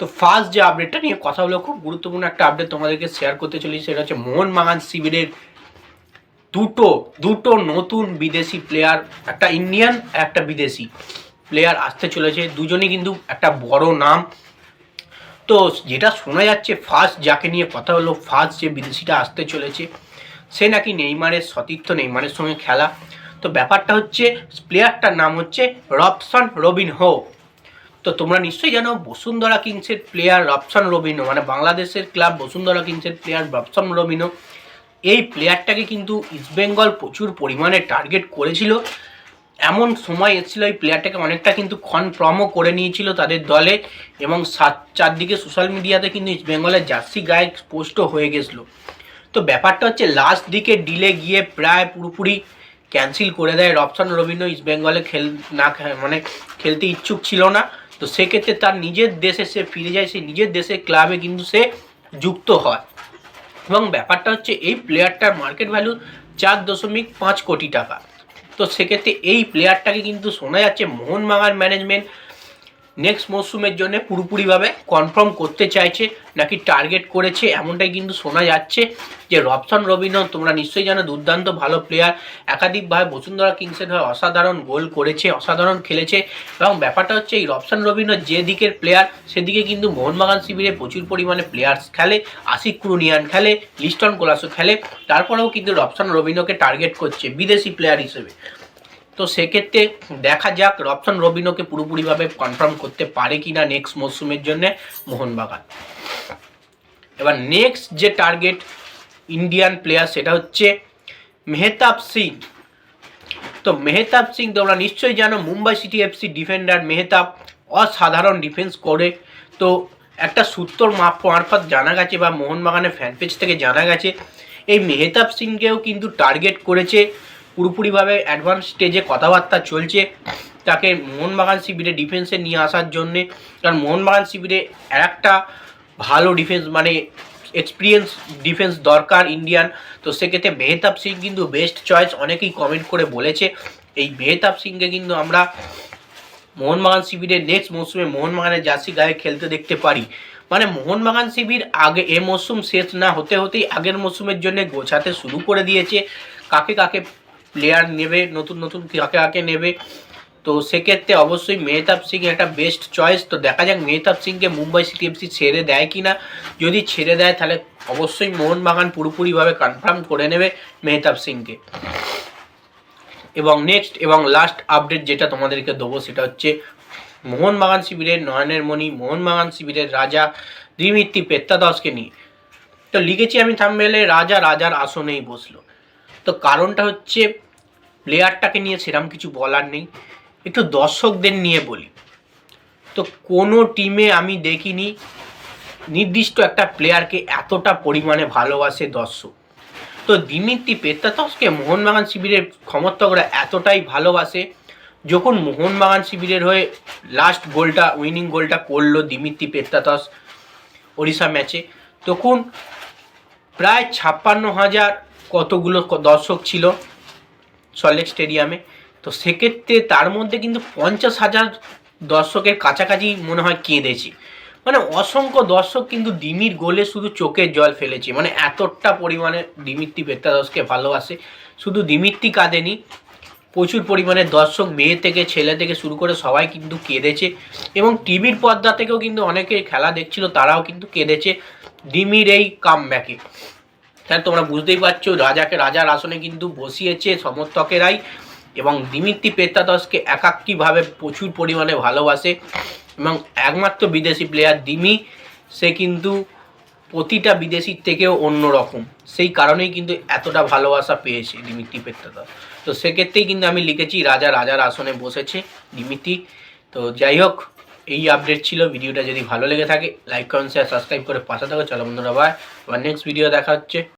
তো ফার্স্ট যে আপডেটটা নিয়ে কথা হলো, খুব গুরুত্বপূর্ণ একটা আপডেট তোমাদেরকে শেয়ার করতে চলেছি, সেটা হচ্ছে মোহনবাগান শিবিরের দুটো দুটো নতুন বিদেশি প্লেয়ার একটা ইন্ডিয়ান একটা বিদেশি প্লেয়ার আসতে চলেছে। দুজনই কিন্তু একটা বড় নাম। তো যেটা শোনা যাচ্ছে ফার্স্ট যাকে নিয়ে কথা হলো ফার্স্ট যে বিদেশিটা আসতে চলেছে, সে নাকি নেইমারের সতীর্থ, নেইমারের সঙ্গে খেলা। তো ব্যাপারটা হচ্ছে প্লেয়ারটার নাম হচ্ছে রবসন রবিন হো তো তোমরা নিশ্চয়ই জানো বসুন্ধরা কিংসের প্লেয়ার রবসন রবিনো মানে বাংলাদেশের ক্লাব বসুন্ধরা কিংসের প্লেয়ার রবসন রবিনো, এই প্লেয়ারটাকে কিন্তু ইস্টবেঙ্গল প্রচুর পরিমাণে টার্গেট করেছিল। এমন সময় এসেছিল এই প্লেয়ারটাকে অনেকটা কিন্তু কনফার্মও করে নিয়েছিল তাদের দলে এবং সাত, চারদিকে সোশ্যাল মিডিয়াতে কিন্তু ইস্টবেঙ্গলের জার্সি গায়ে পোস্টও হয়ে গেছিল। তো ব্যাপারটা হচ্ছে লাস্ট দিকে ডিলে গিয়ে প্রায় পুরোপুরি ক্যান্সেল করে দেয় রবসান রবীন্দ্র ইস্ট বেঙ্গলে খেল, না মানে খেলতে ইচ্ছুক ছিল না। তো সেক্ষেত্রে তার নিজের দেশে সে ফিরে যায়, সে নিজের দেশে ক্লাবে কিন্তু সে যুক্ত হয়। এবং ব্যাপারটা হচ্ছে এই প্লেয়ারটার মার্কেট ভ্যালু চার দশমিক পাঁচ কোটি টাকা। তো সেক্ষেত্রে এই প্লেয়ারটাকে কিন্তু শোনা যাচ্ছে মোহনবাগান ম্যানেজমেন্ট নেক্সট মরশুমের জন্য পুরোপুরিভাবে কনফার্ম করতে চাইছে, নাকি টার্গেট করেছে, এমনটাই কিন্তু শোনা যাচ্ছে যে রবসন রবিনো তোমরা নিশ্চয়ই জানো, দুর্দান্ত ভালো প্লেয়ার একাধিকভাবে বসুন্ধরা কিংসের হয়ে অসাধারণ গোল করেছে, অসাধারণ খেলেছে। এবং ব্যাপারটা হচ্ছে, এই রবসন রবিনো যে দিকের প্লেয়ার সেদিকে কিন্তু মোহনবাগান শিবিরে প্রচুর পরিমাণে প্লেয়ার্স খেলে, আশিক কুরুনিয়ান খেলে, লিস্টন কোলাসো খেলে। তারপরেও কিন্তু রবসন রবিনোকে টার্গেট করছে বিদেশি প্লেয়ার হিসেবে। তো সেক্ষেত্রে দেখা যাক রবসন রবিনোকে পুরোপুরিভাবে কনফার্ম করতে পারে কি না নেক্সট মরশুমের জন্য মোহনবাগান। এবার নেক্সট যে টার্গেট ইন্ডিয়ান প্লেয়ার সেটা হচ্ছে মেহতাব সিং। তো মেহতাব সিং তোমরা নিশ্চয়ই জানো, Mumbai city FC defender Mehtab অসাধারণ ডিফেন্স করে। তো একটা সূত্র মারফত জানা গেছে বা মোহনবাগানের ফ্যান পেজ থেকে জানা গেছে, এই মেহতাব সিংকেও কিন্তু টার্গেট করেছে। পুরোপুরিভাবে অ্যাডভান্স স্টেজে কথাবার্তা চলছে। তাকে মোহনবাগান শিবিরে ডিফেন্সে নিয়ে আসার জন্যে। কারণ মোহনবাগান শিবিরে একটা ভালো ডিফেন্স মানে এক্সপিরিয়েন্স ডিফেন্স দরকার ইন্ডিয়ান তো সেক্ষেত্রে মেহতাব সিং কিন্তু বেস্ট চয়েস অনেকেই কমেন্ট করে বলেছে। এই মেহতাব সিংকে কিন্তু আমরা মোহনবাগান শিবিরের নেক্সট মৌসুমে মোহনবাগানের জার্সি গায়ে খেলতে দেখতে পারি। মানে মোহনবাগান শিবির আগে এ মরশুম শেষ না হতে হতেই আগের মরশুমের জন্য গোছাতে শুরু করে দিয়েছে। কাকে কাকে প্লেয়ার নেবে, নতুন নতুন কাকে কাকে নেবে। তো সেক্ষেত্রে অবশ্যই মেহতাব সিং একটা বেস্ট চয়েস তো দেখা যাক মেহতাব সিংকে মুম্বাই সিটি এফসি ছেড়ে দেয় কি না যদি ছেড়ে দেয়, তাহলে অবশ্যই মোহনবাগান পুরোপুরিভাবে কনফার্ম করে নেবে মেহতাব সিংকে। এবং নেক্সট এবং লাস্ট আপডেট যেটা তোমাদেরকে দেবো, সেটা হচ্ছে মোহনবাগান শিবিরের নয়নের মণি মোহনবাগান শিবিরের রাজা দ্বিমিত্তি পেত্তাদসকে নিয়ে। তো লিখেছি আমি থামবেলে রাজা, রাজার আসনেই বসল। তো কারণটা হচ্ছে প্লেয়ারটাকে নিয়ে সেরকম কিছু বলার নেই। একটু দর্শকদের নিয়ে বলি। তো কোনো টিমে আমি দেখিনি নির্দিষ্ট একটা প্লেয়ারকে এতটা পরিমাণে ভালোবাসে দর্শক। তো দিমিত্রি পেত্তাতসকে মোহনবাগান শিবিরের সমর্থকরা এতটাই ভালোবাসে, যখন মোহনবাগান শিবিরের হয়ে লাস্ট গোলটা উইনিং গোলটা করল দিমিত্রি পেত্তাতস ওড়িশা ম্যাচে তখন প্রায় ছাপ্পান্ন হাজার কতগুলো দর্শক ছিল সল্টলেক স্টেডিয়ামে তো সেক্ষেত্রে তার মধ্যে কিন্তু পঞ্চাশ হাজার দর্শকের কাছাকাছি মনে হয় কেঁদেছে। মানে অসংখ্য দর্শক কিন্তু দিমির গোলে শুধু চোখের জল ফেলেছে। মানে এতটা পরিমাণে দিমিত্রি পেত্তাদসকে ভালোবাসে। শুধু দিমিত্রি কাঁদেনি, প্রচুর পরিমাণে দর্শক মেয়ে থেকে, ছেলে থেকে শুরু করে সবাই কিন্তু কেঁদেছে। এবং টিভির পর্দা থেকেও কিন্তু অনেকে খেলা দেখছিল, তারাও কিন্তু কেঁদেছে দিমির এই কাম ব্যাকে তাহলে তোমরা বুঝতেই পারছ, রাজাকে রাজার আসনে কিন্তু বসিয়েছে সমর্থকেরাই এবং দিমিত্রি পেত্তাদসকে একাকীভাবে প্রচুর পরিমাণে ভালোবাসে এবং একমাত্র বিদেশি প্লেয়ার দিমি, সে কিন্তু প্রতিটা বিদেশির থেকেও অন্য রকম সেই কারণেই কিন্তু এতটা ভালোবাসা পেয়েছে দিমিত্রি পেত্তাদস তো সেক্ষেত্রেই কিন্তু আমি লিখেছি, রাজা রাজার আসনে বসেছে দিমিত্রি তো যাই হোক, এই আপডেট ছিল। ভিডিওটা যদি ভালো লেগে থাকে লাইক কমেন্ট শেয়ার সাবস্ক্রাইব করে পাশে থাকো। চলো বন্ধুরা ভাই আবার নেক্সট ভিডিও দেখা হচ্ছে।